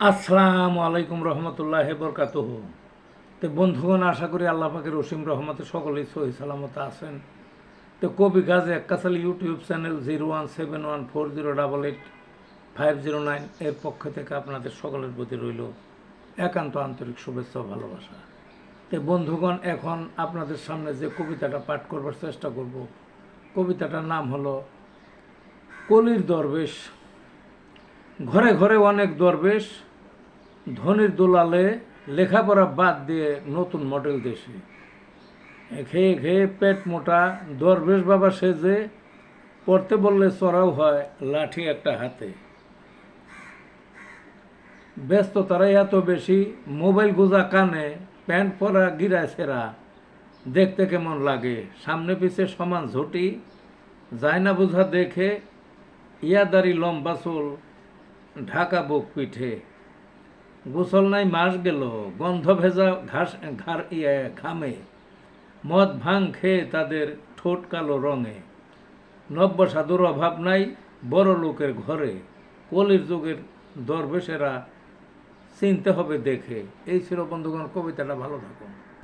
আসসালামু আলাইকুম রহমতুল্লাহ বরকাত তো বন্ধুগণ, আশা করি আল্লাহ পাকের রসিম রহমতে সকলেই সহি সালামত আছেন। তো কবি Gazi Ekkasal YouTube channel zero one seven one four zero double eight five zero nine এর পক্ষ থেকে আপনাদের সকলের প্রতি রইল একান্ত আন্তরিক শুভেচ্ছা ও ভালোবাসা। তো বন্ধুগণ, এখন আপনাদের সামনে যে কবিতাটা পাঠ করবার চেষ্টা করব। কবিতাটার নাম হলো কলির দরবেশ ঘরে ঘরে অনেক দরবেশ, ধনির দোলালে লেখাপড়া বাদ দিয়ে নতুন মডেল দেশে। খেয়ে খেয়ে পেট মোটা দরবেশ বাবা সেজে পড়তে বললে চড়াও হয় লাঠি একটা হাতে। ব্যস্ত ব্যস্ততারাই এত বেশি, মোবাইল গোজা কানে, প্যান্ট পরা গিরা সেরা। দেখতে কেমন লাগে? সামনে পিছে সমান ঝুটি, যায় না বোঝা দেখে, ইয়াদারি লম্বা চুল ঢাকা বুক পিঠে। গোসল নাই, মাস গেল, গন্ধ ভেজা ঘাস ঘার ইয়ে ঘামে। মদ ভাং খেয়ে তাদের ঠোঁট কালো রঙে। নব্য সাধুর অভাব নাই বড় লোকের ঘরে। কলির যুগের দরবেশেরা চিনতে হবে দেখে। এই ছিল বন্ধুগণ, কবিতাটা ভালো থাকুন।